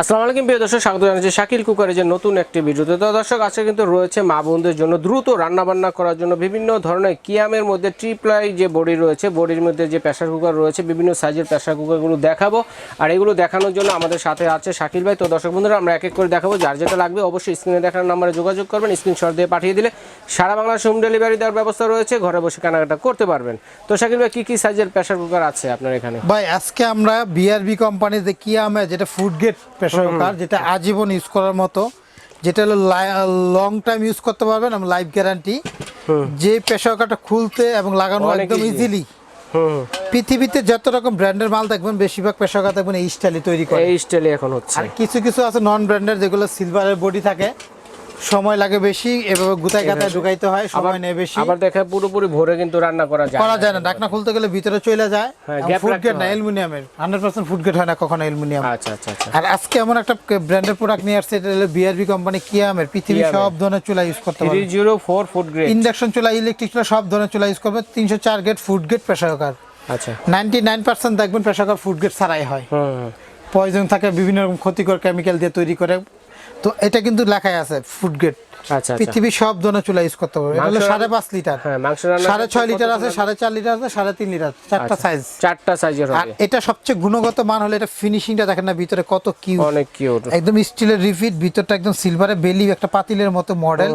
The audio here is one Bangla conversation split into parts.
আসসালামু আলাইকুম, প্রিয় দর্শক, স্বাগত জানাচ্ছি শাকিল কুকারের যে নতুন একটি ভিডিওতে। তো দর্শক, আজকে কিন্তু রয়েছে মা বোনদের জন্য দ্রুত রান্না বান্না করার জন্য বিভিন্ন ধরনের কিয়ামের মধ্যে ট্রিপ্লাই যে বডি রয়েছে, বডির মধ্যে যে প্রেশার কুকার রয়েছে, বিভিন্ন সাইজের প্রেশার কুকারগুলো দেখাবো। আর এগুলো দেখানোর জন্য আমাদের সাথে আছে শাকিল ভাই। তো দর্শক বন্ধুরা, আমরা এক এক করে দেখাবো। যার যেটা লাগবে অবশ্যই স্ক্রিনে দেখার নাম্বারে যোগাযোগ করবেন স্ক্রিনশট দিয়ে পাঠিয়ে দিলে সারা বাংলাদেশ হোম ডেলিভারি দেওয়ার ব্যবস্থা রয়েছে। ঘরে বসে কেনাকাটা করতে পারবেন। তো শাকিল ভাই, কী, কি সাইজের প্রেশার কুকার আছে আপনার এখানে? ভাই, আজকে আমরা বিআরবি কোম্পানির যে কিয়ামে যেটা ফুড গেট প্রেশার কুকার যেটা আজীবন ইউজ করার মতো যেটা হলো লং টাইম ইউজ করতে পারবেন এবং লাইফ গ্যারান্টি যে প্রেশার কুকারটা খুলতে এবং লাগানো একদম ইজিলি পৃথিবীতে যত রকম ব্র্যান্ডের মাল দেখবেন বেশিরভাগ প্রেশার কুকার দেখবেন এই স্টাইলে তৈরি করে। এই স্টাইলে এখন হচ্ছে। আর কিছু কিছু আছে নন ব্র্যান্ডের যেগুলো সিলভারের বডি থাকে। সময় লাগে বেশি এভাবে গুতায় গাতায় ঢুকাইতে হয় সময় নেয় বেশি। আবার দেখে পুরোপুরি ভরে কিন্তু রান্না করা যায় করা যায় না ডাকনা খুলতে গেলে ভিতরে চলে যায় হ্যাঁ, ফুড রাখতে গেট না অ্যালুমিনিয়ামের। হান্ড্রেড পার্সেন্ট ফুড গেট হয় না কখনো অ্যালুমিনিয়াম। আচ্ছা আচ্ছা আচ্ছা। আর আজকে এমন একটা ব্র্যান্ডের প্রোডাক্ট নিয়ে আসছে এটা হলো বিআরবি কোম্পানি কিয়ামের পৃথিবীর। সব ধরনের চুলা ইউজ করতে পারবে। Zero four food grade induction চুলা ইলেকট্রিক চুলা সব ধরনের চুলা ইউজ করবে তিনশো চার grade food grade pressure cooker আচ্ছা। নাইনটি নাইন পার্সেন্ট দেখবেন প্রেশার কুকার ফুড গেট ছাড়াই হয়। পয়জন থাকে বিভিন্ন রকম ক্ষতিকর কেমিক্যাল দিয়ে তৈরি করে তো এটা কিন্তু লেখাই আছে ফুড আচ্ছা পৃথিবীর সব ধরনের চুলা ইউজ করতে পারবে। এটা হলো সাড়ে পাঁচ লিটার। হ্যাঁ সাড়ে ছয় লিটার আছে? সাড়ে চার লিটার আছে সাড়ে তিন লিটার চারটা আচ্ছা, সাইজ চারটা সাইজের আর এটা সবচেয়ে গুণগত মান হলে এটা ফিনিশিংটা দেখেন না ভিতরে কত কিউ অনেক কিউট একদম স্টিলের রিফিট ভিতরটা একদম সিলভারে বেলি একটা পাতিলের মতো মডেল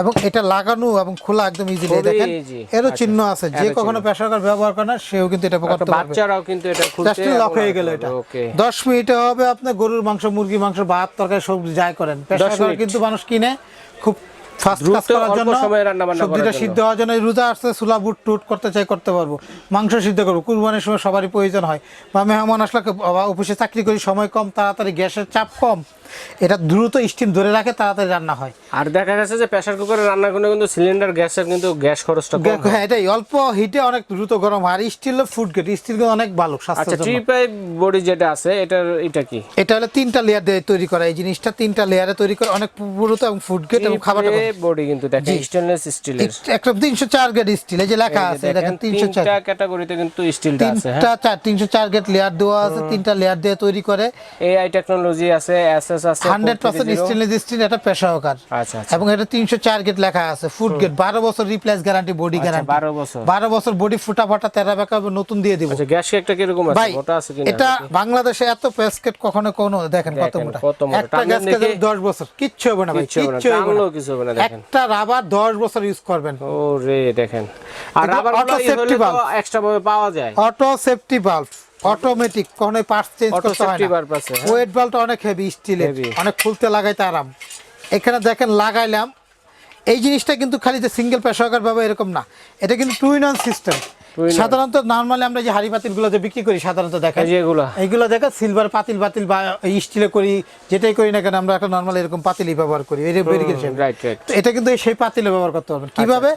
এবং এটা লাগানো এবং খোলা একদম ইজিলি খুবই দেখেন এরও আচ্ছা, চিহ্ন আছে। যে কখনো প্রেসার কুকার ব্যবহার করে না সেও কিন্তু এটা করতে পারবে বাচ্চারাও কিন্তু এটা খুলতে জাস্ট লক হয়ে গেল এটা। ওকে দশ মিনিটে হবে আপনার গরুর মাংস মুরগি মাংস ভাত তরকারি সবজি যাই করেন। প্রেসার কুকার কিন্তু মানুষ কিনে। খুব ফাস্ট কাজ করার জন্য সময়ে রান্নাবান্না করার সবজিটা সিদ্ধ হওয়ার জন্য রোজা আসছে সুলা বুট টুট করতে চাই করতে পারব। মাংস সিদ্ধ করব। কুরবানির সময় সবারই প্রয়োজন হয়। বা মেহমান আসলে অফিসে চাকরি করি সময় কম তাড়াতাড়ি গ্যাসের চাপ কম। এটা দ্রুত স্টিম ধরে রাখে তাড়াতাড়ি রান্না হয়। আর দেখা গেছে যে প্রেসার কুকারে রান্না করলে কিন্তু সিলিন্ডার গ্যাসের কিন্তু গ্যাস খরচটা কম হয়। এটাই। অল্প হিটে অনেক দ্রুত গরম হয়। আর স্টিল ফুড গেট স্টিল অনেক ভালো আচ্ছা স্বাস্থ্যের জন্য। ট্রিপাই বডি যেটা আছে এটার এটা কি? এটা হলো তিনটা লেয়ার দিয়ে তৈরি করা। এই জিনিসটা তিনটা লেয়ারে তৈরি করে অনেক পুরুত এবং ফুড গেট এবং খাবারটা বডি কিন্তু দেখেন। স্টেনলেস স্টিলের একটা তিনশো চার গেট স্টিল এই যে লেখা আছে দেখেন তিনশো চার তিনটা ক্যাটাগরিতে কিন্তু স্টিলটা আছে হ্যাঁ। তিনটা চার তিনশো চার গেট লেয়ার দেওয়া আছে তিনটা লেয়ার দিয়ে তৈরি করে। এআই টেকনোলজি আছে এসএস আছে হান্ড্রেড পার্সেন্ট 430 স্টেনলেস স্টিল এটা পেশা হোকার আচ্ছা আচ্ছা। এবং এটা তিনশো চার গেট লেখা আছে ফুড গেট বারো বছর রিপ্লেস গ্যারান্টি বডি গ্যারান্টি 12 বছর। বারো বছর বডি ফুটা ফাটা তেরা বেকা নতুন দিয়ে দিব। আচ্ছা গ্যাস কেকটা কীরকম আছে? মোটা আছে কিনা এটা বাংলাদেশে এত প্যাসকেট কখনো কোনো দেখেন কত মোটা। একটা গ্যাস দেখি। দশ বছর কিচ্ছু হবে না ভাই কিচ্ছু হবে না, কিছু হবে না, দেখেন। একটা রাবার দশ বছর ইউজ করবেন। ও রে দেখেন। আর আবার auto safety valve। এক্সট্রা ভাবে পাওয়া যায়। অটো সেফটি বাল্ব অটোমেটিক কোনো পার্টস চেঞ্জ করতে হয় না। আছে, হ্যাঁ। ওয়েট বাল্বটা অনেক হেভি স্টিলের হেভি অনেক খুলতে লাগাইতে আরাম। এখানে দেখেন লাগাইলাম। এই জিনিসটা কিন্তু খালি যে সিঙ্গেল প্রেসার ভাবে এরকম না। এটা কিন্তু টু ইন ওয়ান সিস্টেম। সাধারণত নর্মালি আমরা যে হাড়ি পাতিলগুলো বিক্রি করি সাধারণত যে এগুলা। এইগুলো দেখেন সিলভার পাতিল পাতিল বা স্টিলে করি যেটাই করি না কেন আমরা একটা নর্মাল এরকম পাতিলই ব্যবহার করি এটা রাইট রাইট এটা কিন্তু সেই পাতিলে ব্যবহার করতে পারবেন। কীভাবে?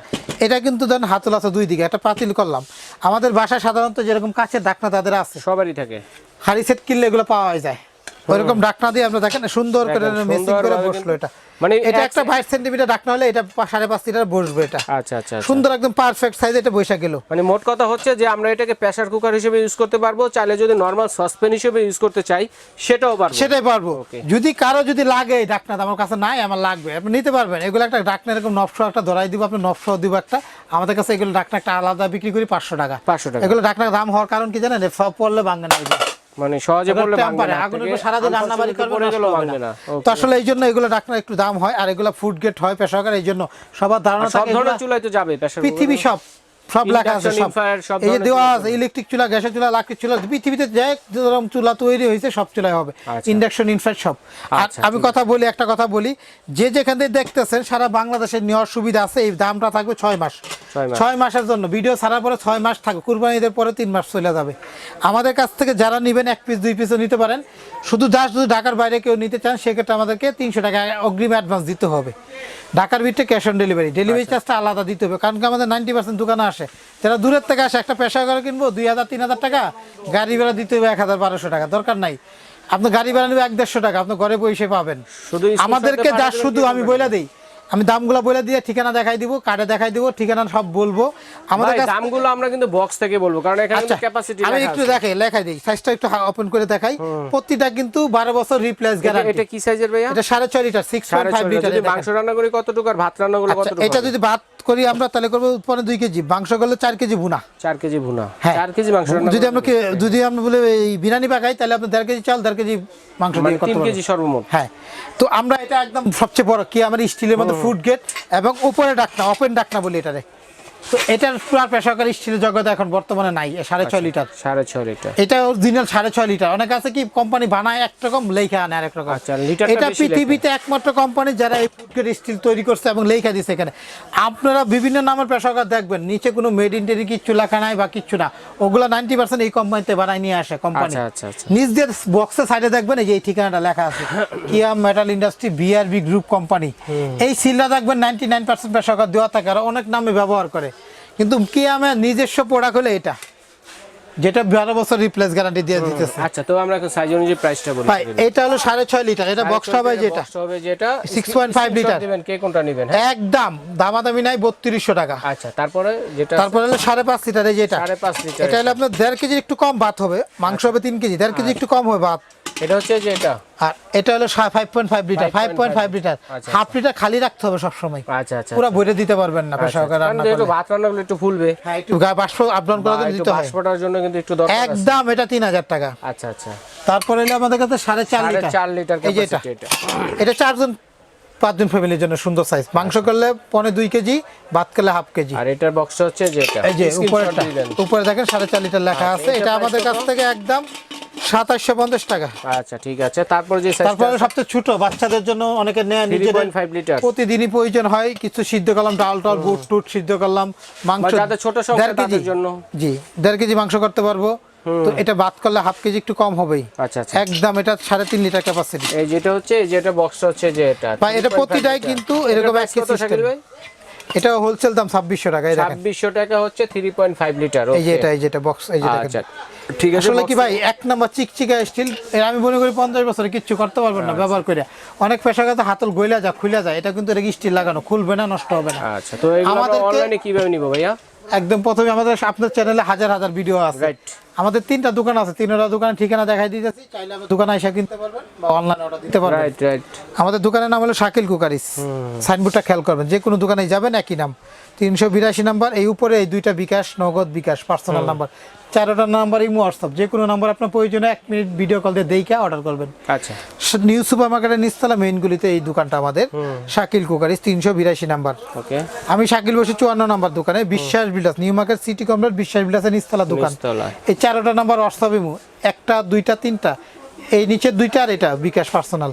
এটা কিন্তু দেন হাতল আছে দুই দিকে একটা পাতিল করলাম। আমাদের বাসায় সাধারণত যেরকম কাছের ডাকনা তাদের আছে সবারই থাকে। হাড়ি সেট কিনলে এগুলো পাওয়া যায়। ওইরকম ডাকনা দিয়ে আমরা দেখেন সুন্দর করে মেসিং করে বসল এটা। মানে এটা একটা বাইশ সেন্টিমিটার ডাকনা হলে এটা পা- সাড়ে পাঁচ লিটার বসবে এটা। আচ্ছা আচ্ছা আচ্ছা। সুন্দর একদম পারফেক্ট সাইজ এটা বসে গেল। মানে মোট কথা হচ্ছে যে আমরা এটাকে প্রেসার কুকার হিসেবে ইউজ করতে পারব চাইলে যদি নর্মাল সসপ্যান হিসেবে ইউজ করতে চাই সেটাও পারব। সেটাই পারব। যদি কারও যদি লাগে এই ডাকনা আমার কাছে নাই আমার লাগবে। আপনি নিতে পারবেন। এগুলো একটা ডাকনা এরকম নফসহ একটা ধরাই দিব আপনি নফসহ দিব একটা। আমাদের কাছে এগুলো ডাকনা একটা আলাদা বিক্রি করি পাঁচশো টাকা। 500 টাকা। এগুলো ডাকনার দাম হওয়ার কারণ কি জানেন? সব পড়লে ভাঙে না। মানে সহজে পড়লে ভাঙবে আগুনের উপর সারাদিন রান্না বাড়ি করবে, ভাঙবে না। তো আসলে এই জন্য এগুলো ডাকনার একটু দাম হয় আর এগুলো ফুড গেট হয় পেশাকার এই জন্য সবার ধারণা সব ধরনের চুলায় তো যাবে পৃথিবী সব। সব লেখা আছে সব। এই যে দেওয়া আছে ইলেকট্রিক চুলা গ্যাসের চুলা লাকড়ির চুলা পৃথিবীতে যে যেরকম চুলা তৈরি হয়েছে সব চুলাই হবে। আচ্ছা। ইন্ডাকশন ইনফ্যাক্ট সব। আচ্ছা, আমি কথা বলি একটা কথা বলি যে যেখান থেকে দেখতেছেন সারা বাংলাদেশের নেওয়ার সুবিধা আছে এই দামটা থাকবে ছয় মাস। ছয় মাসের জন্য। ভিডিও ছাড়ার পরে ছয় মাস থাকবে কুরবানি ঈদের পরে তিন মাস চলে যাবে। আমাদের কাছ থেকে যারা নেবেন এক পিস দুই পিসও নিতে পারেন শুধু জাস্ট যদি ঢাকার বাইরে কেউ নিতে চান সেক্ষেত্রে আমাদেরকে তিনশো টাকা অগ্রিম অ্যাডভান্স দিতে হবে। ঢাকার ভিতরে ক্যাশ অন ডেলিভারি ডেলিভারি। চার্জটা আলাদা দিতে হবে কারণ কি আমাদের নাইনটি পার্সেন্ট দোকানে আসে। যারা দূরের থেকে আসে একটা পেশা করে কিনবো দুই হাজার তিন হাজার টাকা গাড়ি ভাড়া দিতে হবে এক হাজার বারোশো টাকা দরকার নাই। আপনার গাড়ি ভাড়া নেবে এক দেড়শো টাকা আপনার ঘরে বসে পাবেন। শুধু আমাদেরকে যা শুধু আমি বলে দিই। আমি দামগুলো বলে দিয়ে ঠিকানা দেখাই দিব কার্ডে দেখাই দিব ঠিকানা সব বলব। আমাদের কাছে দামগুলো আমরা কিন্তু বক্স থেকে বলব কারণ এখানে আচ্ছা ক্যাপাসিটি আমি একটু দেখাই লেখাই দিই সাইজটা একটু ওপেন করে দেখাই। প্রতিটা কিন্তু বারো বছর রিপ্লেস গ্যারান্টি এটা কি সাইজের ভাইয়া? এটা সাড়ে ছয় লিটার সিক্স সাড়ে পয়েন্ট ফাইভ ছয় লিটার যদি মাংস রান্না করি কতটুকু আর ভাত রান্না করলে আচ্ছা কতটুকু এটা যদি ভাত করি আমরা তাহলে করব উৎপন্ন দুই কেজি। মাংস করলে চার কেজি ভুনা। চার কেজি ভুনা। হ্যাঁ। চার কেজি মাংস যদি আমরা যদি আমরা বলে এই বিরিয়ানি পাকাই তাহলে আপনি দেড় কেজি চাল দেড় কেজি মাংস মানে দিয়ে তিন কেজি সর্বমোট। হ্যাঁ। তো আমরা এটা একদম সবচেয়ে বড় কি আমার স্টিলের মধ্যে ফুড গেট এবং উপরে ডাকনা ওপেন ডাকনা বলি এটারে। তো এটার পুরো বেসরকারি স্টিলের জগতে এখন বর্তমানে নাই সাড়ে আচ্ছা। ছয় লিটার। সাড়ে ছয় লিটার। এটা অরিজিনাল সাড়ে ছয় লিটার। অনেক আছে কি কোম্পানি বানায় এক রকম লেখা আনে আরেক রকম। আচ্ছা, এটা পৃথিবীতে একমাত্র কোম্পানি যারা এই ফুডগ্রেড স্টিল তৈরি করছে এবং লেখা দিছে এখানে। আপনারা বিভিন্ন নামের পেশাকার দেখবেন নিচে কোনো মেড ইন টেরি কিচ্ছু লেখা নাই বা কিচ্ছু না। ওগুলো নাইনটি পার্সেন্ট এই কোম্পানিতে বানায় নিয়ে আসে কোম্পানি আচ্ছা আচ্ছা আচ্ছা। নিজ দিয়ে বক্সের সাইডে দেখবেন এই যে এই ঠিকানাটা লেখা আছে। Kiam metal industry BRB group company এই সিলটা দেখবেন নাইনটি নাইন পার্সেন্ট পেশাকার দেওয়া থাকে আর অনেক নামে ব্যবহার করে। কিন্তু কিয়ামের নিজস্ব প্রোডাক্ট হলে এটা? যেটা বারো বছর রিপ্লেস গ্যারান্টি দিয়ে দিতেছে। আচ্ছা তো আমরা সাইজ অনুযায়ী প্রাইসটা বলি। এটা হলো সাড়ে ছয় লিটার এটা বক্স হবে যেটা? হবে যেটা 6.5 লিটার। দিবেন কে কোনটা নেবেন হ্যাঁ? একদম দামাদামি নাই বত্রিশশো টাকা। আচ্ছা তারপরে যেটা তারপর হলো সাড়ে পাঁচ লিটার যেটা সাড়ে পাঁচ লিটার এটা হলো আপনার দেড় কেজি একটু কম ভাত হবে মাংস হবে তিন কেজি দেড় কেজি একটু কম হবে ভাত। এটা হচ্ছে যে এটা? আর এটা হলো five point five litre five point five litre আচ্ছা, হাফ লিটার খালি রাখতে হবে সবসময়। আচ্ছা আচ্ছা পুরো ভরে দিতে পারবেন না পেশা রান্না যেহেতু করলে। ভাত রান্না করলে একটু ফুলবে। হ্যাঁ একটু গায়ে বাষ্প আপডাউন করে দিতে হয়। বাষ্পটার জন্য কিন্তু একটু দরকার একদম এটা তিন হাজার টাকা। আচ্ছা আচ্ছা। তারপরে হলো আমাদের কাছে সাড়ে চার সাড়ে লিটার চার লিটার এটা। ক্যাপাসিটি এটা। এটা চারজন পাঁচজন ফ্যামিলির জন্য সুন্দর সাইজ মাংস করলে পনে দুই কেজি ভাত করলে হাফ কেজি। আর এটার বক্সটা হচ্ছে যেটা। এই যে দেন। উপরে দেখেন সাড়ে চার লিটার লেখা আছে। এটা আমাদের কাছ থেকে একদম সাতাশশো পঞ্চাশ টাকা। আচ্ছা ঠিক আছে। তারপর যে তারপরে সবচেয়ে ছোট বাচ্চাদের জন্য অনেকে নেয় নিজেদের। লিটার প্রতিদিনই প্রয়োজন হয় কিছু সিদ্ধ করলাম ডাল টাল বুট টুট সিদ্ধ করলাম মাংস ছোট দেড় কেজি। তাদের জন্য। জি দেড় কেজি মাংস করতে পারব। তো এটা বাদ করলে হাফ কেজি একটু কম হবেই। আচ্ছা আচ্ছা একদম এটা সাড়ে তিন লিটার ক্যাপাসিটি এই যেটা হচ্ছে এই যেটা বক্সটা হচ্ছে যে এটা। বা এটা 3.5 প্রতিটাই কিন্তু এরকম শাকিল সিস্টেম ভাই? এটা হোলসেল দাম ছাব্বিশশো টাকা এই দেখেন। ছাব্বিশশো টাকা হচ্ছে থ্রি পয়েন্ট ফাইভ লিটার এই যে এটা এই যেটা বক্স এই যে দেখেন। আচ্ছা ঠিক আছে আসলে কি ভাই এক নাম্বার চিকচিকা স্টিল এর আমি মনে করি পঞ্চাশ বছরে কিচ্ছু করতে পারবেন আচ্ছা। না ব্যবহার করে। অনেক পেশাগত হাতল গইলা যা খুলে যায় এটা কিন্তু স্টিল লাগানো খুলবে না নষ্ট হবে না। আচ্ছা তো এগুলো আমাদেরকে- অনলাইনে কীভাবে নিব ভাইয়া? একদম প্রথমে আমাদের আপনার চ্যানেলে হাজার হাজার ভিডিও আছে। রাইট আমাদের তিনটা দোকান আছে তিনটা দোকানের ঠিকানা দেখাই দিতেছি চাইলে আপনি দোকানে এসে কিনতে পারবেন বা অনলাইনে অর্ডার দিতে পারবেন। রাইট রাইট আমাদের দোকানের নাম হলো শাকিল কুকারিস। সাইনবোর্ডটা খেয়াল করবেন যে কোনো দোকানে যাবেন একই নাম। তিনশো বিরাশি নাম্বার এই উপরে এই দুইটা বিকাশ নগদ বিকাশ পার্সোনাল নাম্বার চারোটা নাম্বার ইমো হোয়াটসঅ্যাপ যে কোনো নাম্বার আপনার প্রয়োজনে এক মিনিট ভিডিও কল দিয়ে দেখে অর্ডার করবেন। আচ্ছা। নিউ সুপার মার্কেটের নিস্তলা মেইনগুলিতে এই দোকানটা আমাদের শাকিল কুকারিস তিনশো বিরাশি নাম্বার। ওকে। আমি শাকিল বসে চুয়ান্ন নাম্বার দোকানে বিশ্বাস বিলাস নিউ মার্কেট সিটি কমপ্লেক্স বিশ্বাস বিলাসের নিস্তলা দোকান। এই চারোটা নাম্বার হোয়াটসঅ্যাপ ইমো একটা দুইটা তিনটা। এই নিচের দুইটা আর এটা বিকাশ পার্সোনাল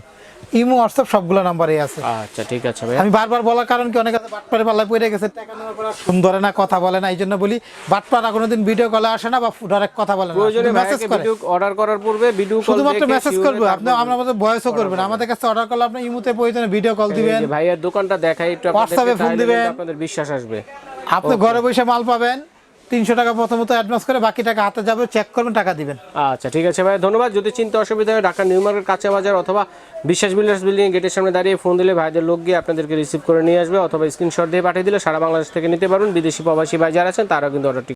ইমো হোয়াটসঅ্যাপ সবগুলো নাম্বারে আছে। আচ্ছা ঠিক আছে ভাইয়া। আমি বারবার বলার কারণ কি অনেক আছে বাটপারে পাল্লায় পড়ে গেছে টাকা নেওয়ার পর ফোন ধরে না কথা বলে না এই জন্য বলি বাটপাড়া কোনোদিন ভিডিও কলে আসে না বা ডাইরেক্ট কথা বলে না। মেসেজ করে। ভিডিও অর্ডার করার পূর্বে ভিডিও কল শুধুমাত্র মেসেজ করবে। আপনি আমরা আমাদের ভয়েসও করবেন আমাদের কাছে অর্ডার করলে আপনি ইমুতে প্রয়োজনে ভিডিও কল দিবেন। ভাইয়ার দোকানটা দেখাই একটু WhatsApp-এ ফোন দিবেন। আপনাদের বিশ্বাস আসবে। আপনি ঘরে বসে মাল পাবেন। তিনশো টাকা প্রথমত অ্যাডভান্স করে, বাকি টাকা হাতে যাবে চেক করবেন, টাকা দিবেন। আচ্ছা ঠিক আছে ভাই, ধন্যবাদ। যদি চিন্তা অসুবিধা হয়, ঢাকা নিউ মার্কেট কাঁচা বাজার অথবা বিশ্বাস বিল্ডার্স বিল্ডিং গেটের সামনে দাঁড়িয়ে ফোন দিলে ভাইদের লোক গিয়ে আপনাদেরকে রিসিভ করে নিয়ে আসবে, অথবা স্ক্রিনশট দিয়ে পাঠিয়ে দিলে সারা বাংলাদেশ থেকে নিতে পারবেন বিদেশি প্রবাসী ভাই যারা আছেন, তারাও কিন্তু অর্ডারটি